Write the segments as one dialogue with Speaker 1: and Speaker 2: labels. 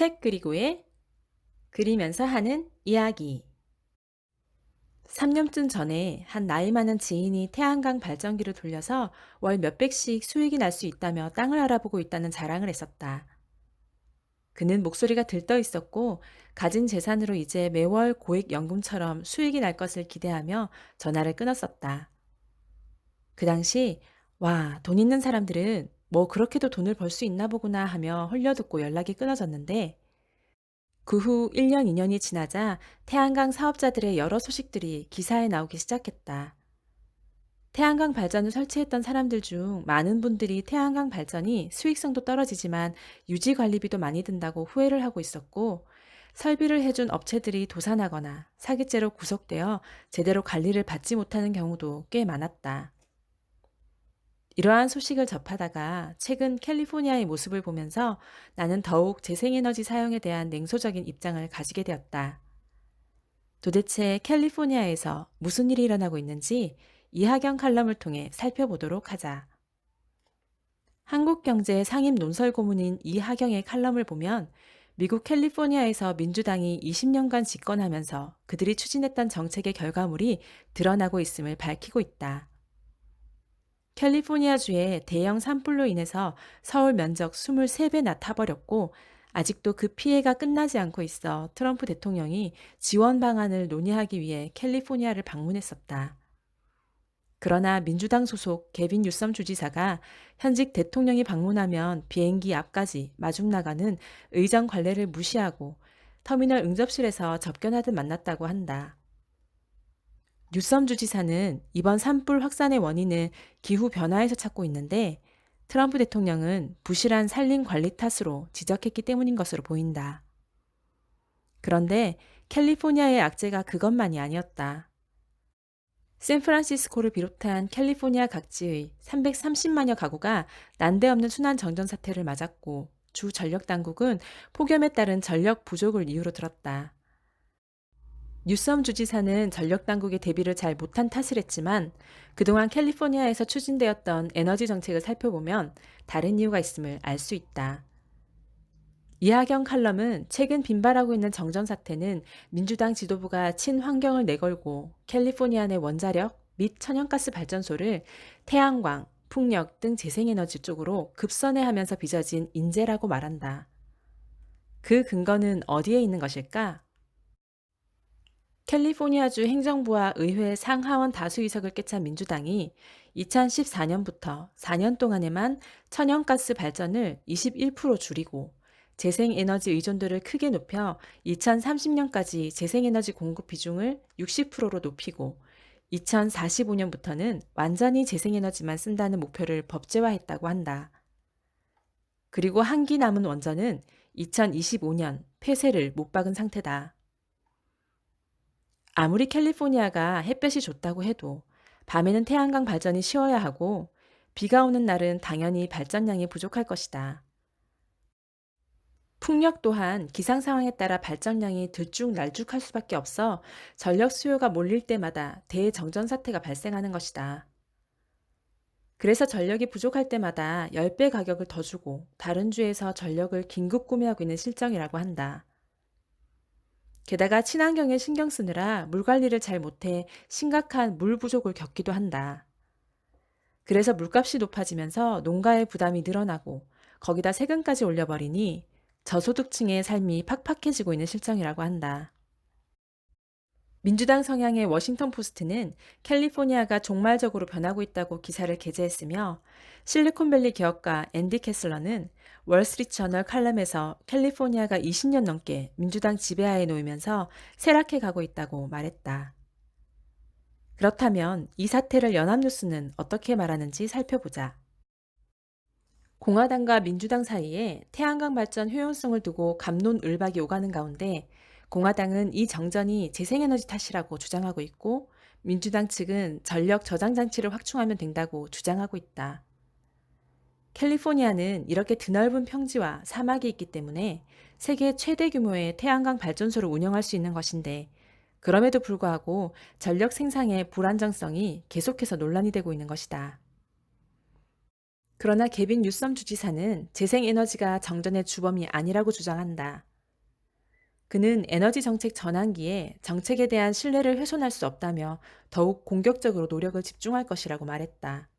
Speaker 1: 책 그리고의 그리면서 하는 이야기 3년쯤 전에 한 나이 많은 지인이 태양광 발전기를 돌려서 월 몇백씩 수익이 날 수 있다며 땅을 알아보고 있다는 자랑을 했었다. 그는 목소리가 들떠 있었고 가진 재산으로 이제 매월 고액 연금처럼 수익이 날 것을 기대하며 전화를 끊었었다. 그 당시 와, 돈 있는 사람들은 뭐 그렇게도 돈을 벌 수 있나 보구나 하며 홀려듣고 연락이 끊어졌는데 그 후 1년, 2년이 지나자 태양광 사업자들의 여러 소식들이 기사에 나오기 시작했다. 태양광 발전을 설치했던 사람들 중 많은 분들이 태양광 발전이 수익성도 떨어지지만 유지 관리비도 많이 든다고 후회를 하고 있었고 설비를 해준 업체들이 도산하거나 사기죄로 구속되어 제대로 관리를 받지 못하는 경우도 꽤 많았다. 이러한 소식을 접하다가 최근 캘리포니아의 모습을 보면서 나는 더욱 재생에너지 사용에 대한 냉소적인 입장을 가지게 되었다. 도대체 캘리포니아에서 무슨 일이 일어나고 있는지 이하경 칼럼을 통해 살펴보도록 하자. 한국경제 상임 논설 고문인 이하경의 칼럼을 보면 미국 캘리포니아에서 민주당이 20년간 집권하면서 그들이 추진했던 정책의 결과물이 드러나고 있음을 밝히고 있다. 캘리포니아주의 대형 산불로 인해서 서울 면적 23배나 타버렸고 아직도 그 피해가 끝나지 않고 있어 트럼프 대통령이 지원 방안을 논의하기 위해 캘리포니아를 방문했었다. 그러나 민주당 소속 개빈 유섬 주지사가 현직 대통령이 방문하면 비행기 앞까지 마중 나가는 의정 관례를 무시하고 터미널 응접실에서 접견하듯 만났다고 한다. 뉴섬 주지사는 이번 산불 확산의 원인을 기후 변화에서 찾고 있는데 트럼프 대통령은 부실한 산림 관리 탓으로 지적했기 때문인 것으로 보인다. 그런데 캘리포니아의 악재가 그것만이 아니었다. 샌프란시스코를 비롯한 캘리포니아 각지의 330만여 가구가 난데없는 순환 정전 사태를 맞았고 주 전력 당국은 폭염에 따른 전력 부족을 이유로 들었다. 뉴섬 주지사는 전력 당국의 대비를 잘 못한 탓을 했지만 그동안 캘리포니아에서 추진되었던 에너지 정책을 살펴보면 다른 이유가 있음을 알 수 있다. 이하경 칼럼은 최근 빈발하고 있는 정전 사태는 민주당 지도부가 친환경을 내걸고 캘리포니아 내 원자력 및 천연가스 발전소를 태양광, 풍력 등 재생에너지 쪽으로 급선회하면서 빚어진 인재라고 말한다. 그 근거는 어디에 있는 것일까? 캘리포니아주 행정부와 의회 상하원 다수 의석을 깨찬 민주당이 2014년부터 4년 동안에만 천연가스 발전을 21% 줄이고 재생에너지 의존도를 크게 높여 2030년까지 재생에너지 공급 비중을 60%로 높이고 2045년부터는 완전히 재생에너지만 쓴다는 목표를 법제화했다고 한다. 그리고 한기 남은 원전은 2025년 폐쇄를 못 박은 상태다. 아무리 캘리포니아가 햇볕이 좋다고 해도 밤에는 태양광 발전이 쉬어야 하고 비가 오는 날은 당연히 발전량이 부족할 것이다. 풍력 또한 기상 상황에 따라 발전량이 들쭉날쭉할 수밖에 없어 전력 수요가 몰릴 때마다 대정전 사태가 발생하는 것이다. 그래서 전력이 부족할 때마다 10배 가격을 더 주고 다른 주에서 전력을 긴급 구매하고 있는 실정이라고 한다. 게다가 친환경에 신경 쓰느라 물 관리를 잘 못해 심각한 물 부족을 겪기도 한다. 그래서 물값이 높아지면서 농가의 부담이 늘어나고 거기다 세금까지 올려버리니 저소득층의 삶이 팍팍해지고 있는 실정이라고 한다. 민주당 성향의 워싱턴 포스트는 캘리포니아가 종말적으로 변하고 있다고 기사를 게재했으며 실리콘밸리 기업가 앤디 캐슬러는 월스트리트 저널 칼럼에서 캘리포니아가 20년 넘게 민주당 지배하에 놓이면서 쇠락해 가고 있다고 말했다. 그렇다면 이 사태를 연합뉴스는 어떻게 말하는지 살펴보자. 공화당과 민주당 사이에 태양광 발전 효용성을 두고 감론을박이 오가는 가운데 공화당은 이 정전이 재생에너지 탓이라고 주장하고 있고 민주당 측은 전력 저장 장치를 확충하면 된다고 주장하고 있다. 캘리포니아는 이렇게 드넓은 평지와 사막이 있기 때문에 세계 최대 규모의 태양광 발전소를 운영할 수 있는 것인데 그럼에도 불구하고 전력 생산의 불안정성이 계속해서 논란이 되고 있는 것이다. 그러나 개빈 뉴섬 주지사는 재생에너지가 정전의 주범이 아니라고 주장한다. 그는 에너지 정책 전환기에 정책에 대한 신뢰를 훼손할 수 없다며 더욱 공격적으로 노력을 집중할 것이라고 말했다.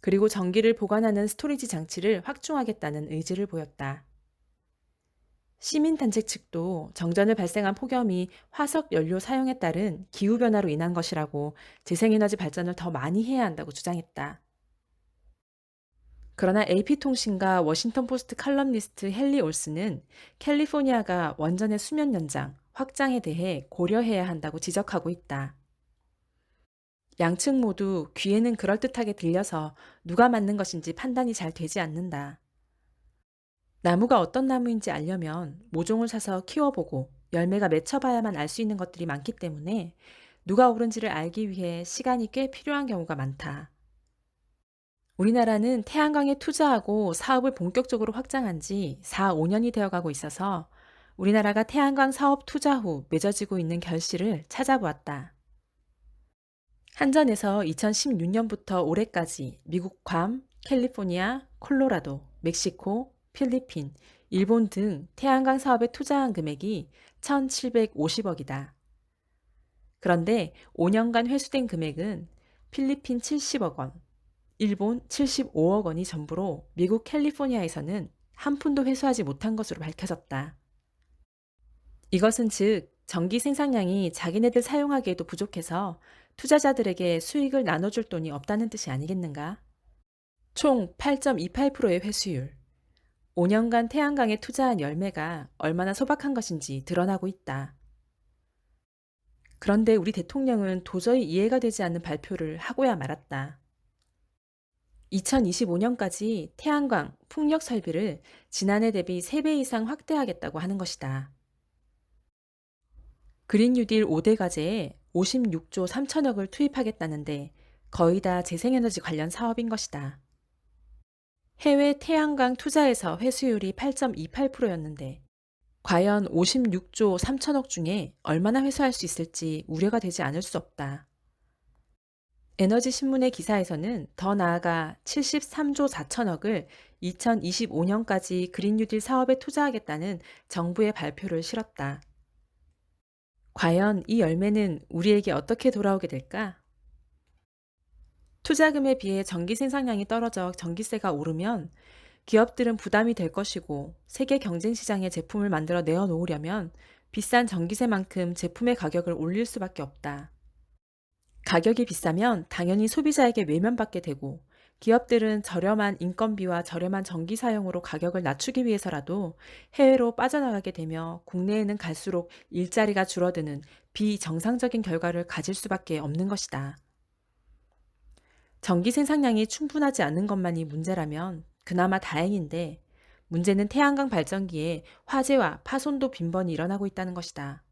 Speaker 1: 그리고 전기를 보관하는 스토리지 장치를 확충하겠다는 의지를 보였다. 시민단체 측도 정전을 발생한 폭염이 화석 연료 사용에 따른 기후변화로 인한 것이라고 재생에너지 발전을 더 많이 해야 한다고 주장했다. 그러나 AP통신과 워싱턴포스트 칼럼니스트 헨리 올스는 캘리포니아가 원전의 수면 연장, 확장에 대해 고려해야 한다고 지적하고 있다. 양측 모두 귀에는 그럴듯하게 들려서 누가 맞는 것인지 판단이 잘 되지 않는다. 나무가 어떤 나무인지 알려면 모종을 사서 키워보고 열매가 맺혀봐야만 알 수 있는 것들이 많기 때문에 누가 옳은지를 알기 위해 시간이 꽤 필요한 경우가 많다. 우리나라는 태양광에 투자하고 사업을 본격적으로 확장한 지 4, 5년이 되어 가고 있어서 우리나라가 태양광 사업 투자 후 맺어지고 있는 결실을 찾아보았다. 한전에서 2016년부터 올해까지 미국 괌, 캘리포니아, 콜로라도, 멕시코, 필리핀, 일본 등 태양광 사업에 투자한 금액이 1,750억이다. 그런데 5년간 회수된 금액은 필리핀 70억 원, 일본 75억 원이 전부로 미국 캘리포니아에서는 한 푼도 회수하지 못한 것으로 밝혀졌다. 이것은 즉 전기 생산량이 자기네들 사용하기에도 부족해서 투자자들에게 수익을 나눠줄 돈이 없다는 뜻이 아니겠는가? 총 8.28%의 회수율. 5년간 태양광에 투자한 열매가 얼마나 소박한 것인지 드러나고 있다. 그런데 우리 대통령은 도저히 이해가 되지 않는 발표를 하고야 말았다. 2025년까지 태양광, 풍력 설비를 지난해 대비 3배 이상 확대하겠다고 하는 것이다. 그린 뉴딜 5대 과제에 56조 3천억을 투입하겠다는데 거의 다 재생에너지 관련 사업인 것이다. 해외 태양광 투자에서 회수율이 8.28%였는데 과연 56조 3천억 중에 얼마나 회수할 수 있을지 우려가 되지 않을 수 없다. 에너지 신문의 기사에서는 더 나아가 73조 4천억을 2025년까지 그린 뉴딜 사업에 투자하겠다는 정부의 발표를 실었다. 과연 이 열매는 우리에게 어떻게 돌아오게 될까? 투자금에 비해 전기 생산량이 떨어져 전기세가 오르면 기업들은 부담이 될 것이고 세계 경쟁 시장에 제품을 만들어 내어놓으려면 비싼 전기세만큼 제품의 가격을 올릴 수밖에 없다. 가격이 비싸면 당연히 소비자에게 외면받게 되고 기업들은 저렴한 인건비와 저렴한 전기 사용으로 가격을 낮추기 위해서라도 해외로 빠져나가게 되며 국내에는 갈수록 일자리가 줄어드는 비정상적인 결과를 가질 수밖에 없는 것이다. 전기 생산량이 충분하지 않은 것만이 문제라면 그나마 다행인데 문제는 태양광 발전기에 화재와 파손도 빈번히 일어나고 있다는 것이다.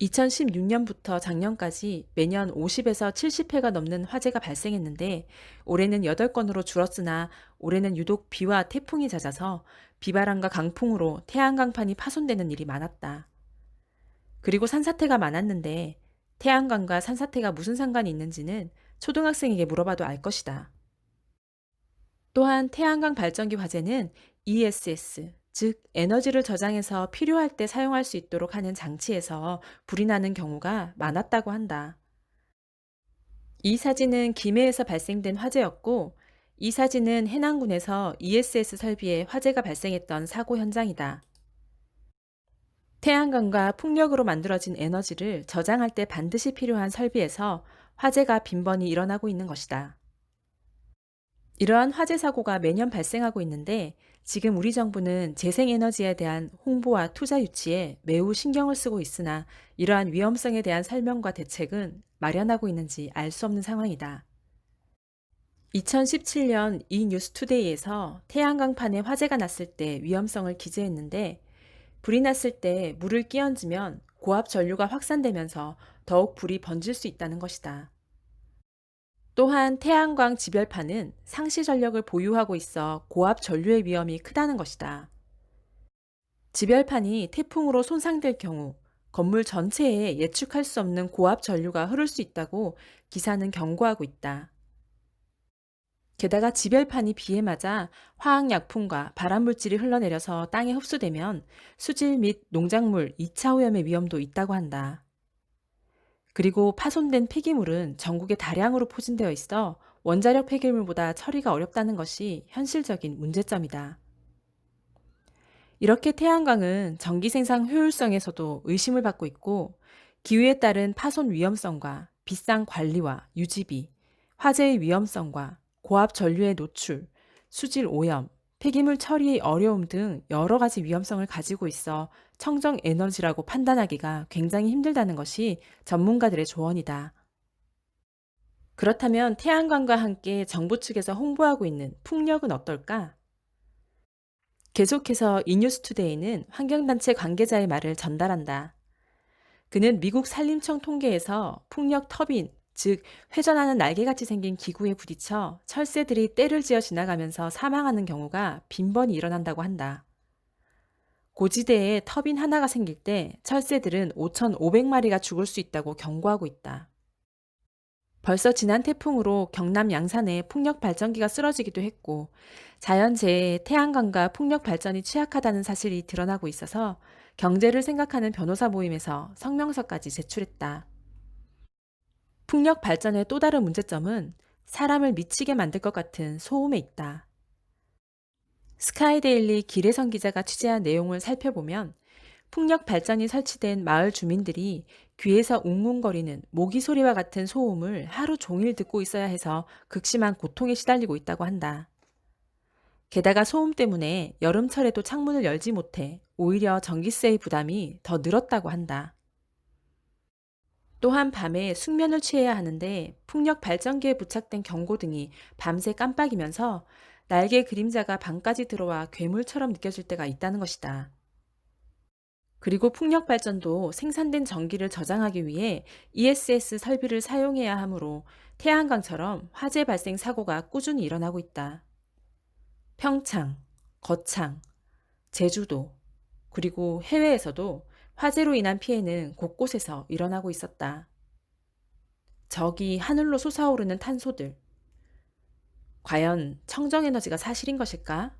Speaker 1: 2016년부터 작년까지 매년 50에서 70회가 넘는 화재가 발생했는데 올해는 8건으로 줄었으나 올해는 유독 비와 태풍이 잦아서 비바람과 강풍으로 태양광판이 파손되는 일이 많았다. 그리고 산사태가 많았는데 태양광과 산사태가 무슨 상관이 있는지는 초등학생에게 물어봐도 알 것이다. 또한 태양광 발전기 화재는 ESS, 즉 에너지를 저장해서 필요할 때 사용할 수 있도록 하는 장치에서 불이 나는 경우가 많았다고 한다. 이 사진은 김해에서 발생된 화재였고 이 사진은 해남군에서 ESS 설비에 화재가 발생했던 사고 현장이다. 태양광과 풍력으로 만들어진 에너지를 저장할 때 반드시 필요한 설비에서 화재가 빈번히 일어나고 있는 것이다. 이러한 화재 사고가 매년 발생하고 있는데 지금 우리 정부는 재생에너지에 대한 홍보와 투자 유치에 매우 신경을 쓰고 있으나 이러한 위험성에 대한 설명과 대책은 마련하고 있는지 알 수 없는 상황이다. 2017년 이 뉴스투데이에서 태양광판에 화재가 났을 때 위험성을 기재했는데 불이 났을 때 물을 끼얹으면 고압 전류가 확산되면서 더욱 불이 번질 수 있다는 것이다. 또한 태양광 지별판은 상시 전력을 보유하고 있어 고압 전류의 위험이 크다는 것이다. 지별판이 태풍으로 손상될 경우 건물 전체에 예측할 수 없는 고압 전류가 흐를 수 있다고 기사는 경고하고 있다. 게다가 지별판이 비에 맞아 화학약품과 발암물질이 흘러내려서 땅에 흡수되면 수질 및 농작물 2차 오염의 위험도 있다고 한다. 그리고 파손된 폐기물은 전국에 다량으로 포진되어 있어 원자력 폐기물보다 처리가 어렵다는 것이 현실적인 문제점이다. 이렇게 태양광은 전기 생산 효율성에서도 의심을 받고 있고 기후에 따른 파손 위험성과 비싼 관리와 유지비, 화재의 위험성과 고압 전류의 노출, 수질 오염, 폐기물 처리의 어려움 등 여러 가지 위험성을 가지고 있어 청정 에너지라고 판단하기가 굉장히 힘들다는 것이 전문가들의 조언이다. 그렇다면 태양광과 함께 정부 측에서 홍보하고 있는 풍력은 어떨까? 계속해서 이뉴스투데이는 환경단체 관계자의 말을 전달한다. 그는 미국 산림청 통계에서 풍력 터빈, 즉 회전하는 날개같이 생긴 기구에 부딪혀 철새들이 때를 지어 지나가면서 사망하는 경우가 빈번히 일어난다고 한다. 고지대에 터빈 하나가 생길 때 철새들은 5,500마리가 죽을 수 있다고 경고하고 있다. 벌써 지난 태풍으로 경남 양산에 풍력 발전기가 쓰러지기도 했고 자연재해에 태양광과 풍력 발전이 취약하다는 사실이 드러나고 있어서 경제를 생각하는 변호사 모임에서 성명서까지 제출했다. 풍력 발전의 또 다른 문제점은 사람을 미치게 만들 것 같은 소음에 있다. 스카이데일리 기래성 기자가 취재한 내용을 살펴보면 풍력 발전이 설치된 마을 주민들이 귀에서 웅웅거리는 모기 소리와 같은 소음을 하루 종일 듣고 있어야 해서 극심한 고통에 시달리고 있다고 한다. 게다가 소음 때문에 여름철에도 창문을 열지 못해 오히려 전기세의 부담이 더 늘었다고 한다. 또한 밤에 숙면을 취해야 하는데 풍력 발전기에 부착된 경고등이 밤새 깜빡이면서 날개 그림자가 방까지 들어와 괴물처럼 느껴질 때가 있다는 것이다. 그리고 풍력 발전도 생산된 전기를 저장하기 위해 ESS 설비를 사용해야 하므로 태양광처럼 화재 발생 사고가 꾸준히 일어나고 있다. 평창, 거창, 제주도, 그리고 해외에서도 화재로 인한 피해는 곳곳에서 일어나고 있었다. 저기 하늘로 솟아오르는 탄소들. 과연 청정에너지가 사실인 것일까?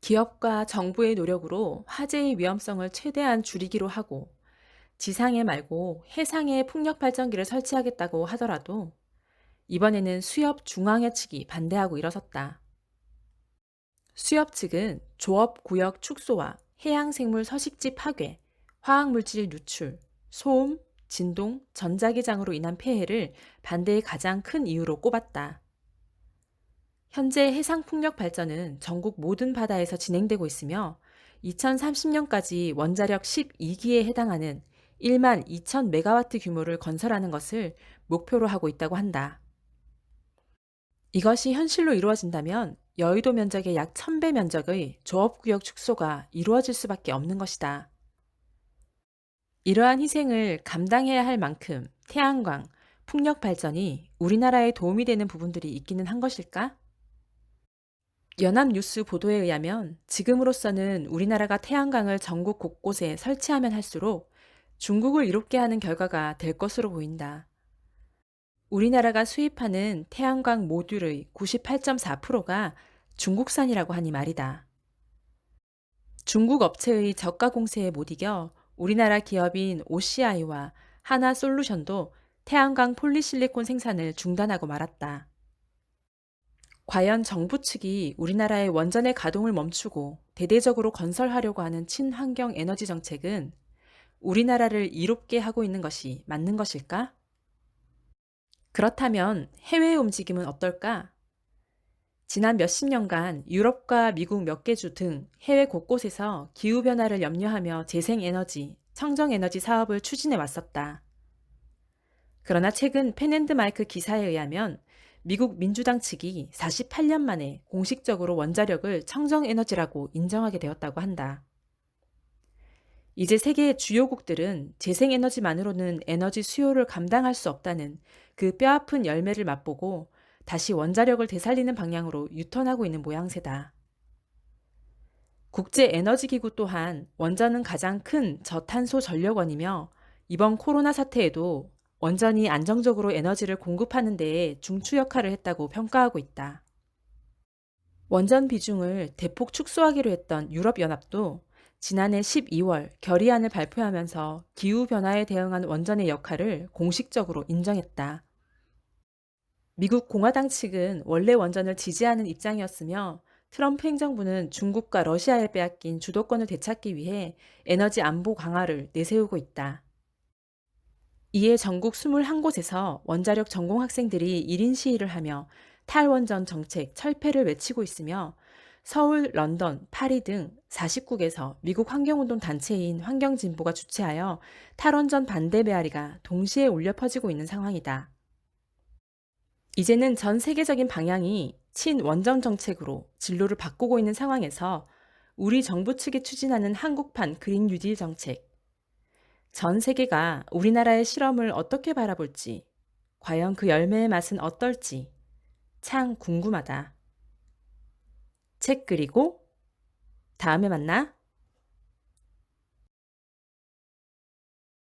Speaker 1: 기업과 정부의 노력으로 화재의 위험성을 최대한 줄이기로 하고 지상에 말고 해상에 풍력 발전기를 설치하겠다고 하더라도 이번에는 수협 중앙회 측이 반대하고 일어섰다. 수협 측은 조업 구역 축소와 해양 생물 서식지 파괴, 화학 물질 누출, 소음, 진동, 전자기장으로 인한 폐해를 반대의 가장 큰 이유로 꼽았다. 현재 해상풍력 발전은 전국 모든 바다에서 진행되고 있으며 2030년까지 원자력 12기에 해당하는 1만 2천 메가와트 규모를 건설하는 것을 목표로 하고 있다고 한다. 이것이 현실로 이루어진다면 여의도 면적의 약 1000배 면적의 조업구역 축소가 이루어질 수밖에 없는 것이다. 이러한 희생을 감당해야 할 만큼 태양광, 풍력 발전이 우리나라에 도움이 되는 부분들이 있기는 한 것일까? 연합뉴스 보도에 의하면 지금으로서는 우리나라가 태양광을 전국 곳곳에 설치하면 할수록 중국을 이롭게 하는 결과가 될 것으로 보인다. 우리나라가 수입하는 태양광 모듈의 98.4%가 중국산이라고 하니 말이다. 중국 업체의 저가 공세에 못 이겨 우리나라 기업인 OCI와 하나솔루션도 태양광 폴리실리콘 생산을 중단하고 말았다. 과연 정부 측이 우리나라의 원전의 가동을 멈추고 대대적으로 건설하려고 하는 친환경 에너지 정책은 우리나라를 이롭게 하고 있는 것이 맞는 것일까? 그렇다면 해외 움직임은 어떨까? 지난 몇십 년간 유럽과 미국 몇 개 주 등 해외 곳곳에서 기후변화를 염려하며 재생에너지, 청정에너지 사업을 추진해 왔었다. 그러나 최근 펜앤드마이크 기사에 의하면 미국 민주당 측이 48년 만에 공식적으로 원자력을 청정에너지라고 인정하게 되었다고 한다. 이제 세계의 주요국들은 재생에너지만으로는 에너지 수요를 감당할 수 없다는 그 뼈아픈 열매를 맛보고 다시 원자력을 되살리는 방향으로 유턴하고 있는 모양새다. 국제에너지기구 또한 원전은 가장 큰 저탄소 전력원이며 이번 코로나 사태에도 원전이 안정적으로 에너지를 공급하는 데에 중추 역할을 했다고 평가하고 있다. 원전 비중을 대폭 축소하기로 했던 유럽연합도 지난해 12월 결의안을 발표하면서 기후변화에 대응한 원전의 역할을 공식적으로 인정했다. 미국 공화당 측은 원래 원전을 지지하는 입장이었으며 트럼프 행정부는 중국과 러시아에 빼앗긴 주도권을 되찾기 위해 에너지 안보 강화를 내세우고 있다. 이에 전국 21곳에서 원자력 전공 학생들이 1인 시위를 하며 탈원전 정책 철폐를 외치고 있으며 서울, 런던, 파리 등 40국에서 미국 환경운동 단체인 환경진보가 주최하여 탈원전 반대 메아리가 동시에 울려 퍼지고 있는 상황이다. 이제는 전 세계적인 방향이 친원전 정책으로 진로를 바꾸고 있는 상황에서 우리 정부 측이 추진하는 한국판 그린 뉴딜 정책, 전 세계가 우리나라의 실험을 어떻게 바라볼지, 과연 그 열매의 맛은 어떨지 참 궁금하다. 책 그리고 다음에 만나.